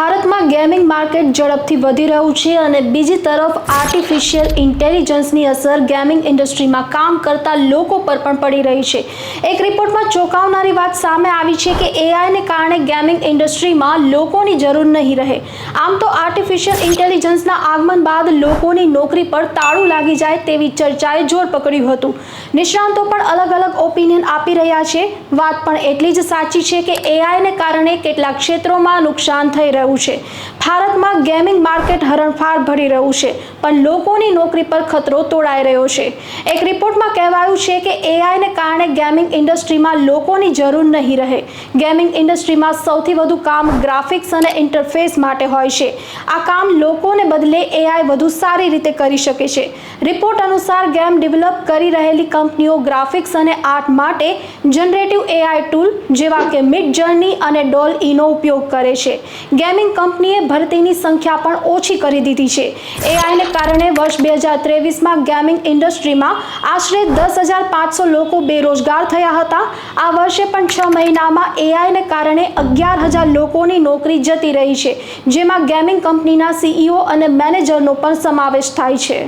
ભારતમાં gaming market ઝડપથી વધી રહ્યું છે અને બીજી તરફ આર્ટિફિશિયલ ઇન્ટેલિજન્સની અસર ગેમિંગ ઇન્ડસ્ટ્રીમાં કામ કરતા લોકો પર પણ પડી રહી છે. એક રિપોર્ટમાં ચોંકાવનારી વાત સામે આવી છે કે એઆઈને કારણે ગેમિંગ ઇન્ડસ્ટ્રીમાં લોકોની જરૂર નહીં રહે. આમ તો આર્ટિફિશિયલ ઇન્ટેલિજન્સના આગમન બાદ લોકોની નોકરી પર તાળું લાગી જાય તેવી ચર્ચાએ જોર પકડ્યું હતું. નિષ્ણાંતો પણ અલગ અલગ ઓપિનિયન આપી રહ્યા છે. વાત પણ એટલી જ સાચી છે કે એઆઈને કારણે કેટલાક ક્ષેત્રોમાં નુકસાન થઈ રહ્યું છે. ભારતમાં ગેમિંગ માર્કેટ હરણફાળ ભરી રહ્યું છે, પણ લોકોની નોકરી પર ખતરો તોડાઈ રહ્યો છે. એક રિપોર્ટમાં કહેવાયું છે કે એઆઈને કારણે ગેમિંગ ઇન્ડસ્ટ્રીમાં લોકોની જરૂર નહીં રહે. ગેમિંગ ઇન્ડસ્ટ્રીમાં સૌથી વધુ કામ ગ્રાફિક્સ અને ઇન્ટરફેસ માટે હોય છે. આ કામ લોકોને બદલે એઆઈ વધુ સારી રીતે કરી શકે છે. રિપોર્ટ અનુસાર ગેમ ડેવલપ કરી રહેલી કંપનીઓ ગ્રાફિક્સ અને આર્ટ માટે જનરેટિવ એઆઈ ટૂલ જેવા કે મિડ જર્ની અને ડોલ ઈનો ઉપયોગ કરે છે. ગેમિંગ કંપનીએ ભરતીની સંખ્યા પણ ઓછી કરી દીધી છે. એઆઈને કારણે વર્ષ બે હજાર ત્રેવીસમાં ગેમિંગ ઇન્ડસ્ટ્રીમાં આશરે દસ હજાર પાંચસો લોકો બેરોજગાર થયા હતા. આ વર્ષે પણ છ મહિનામાં એઆઈને કારણે અગિયાર હજાર લોકોની નોકરી જતી રહી છે, જેમાં ગેમિંગ કંપનીના સીઈઓ અને મેનેજરનો પણ સમાવેશ થાય છે.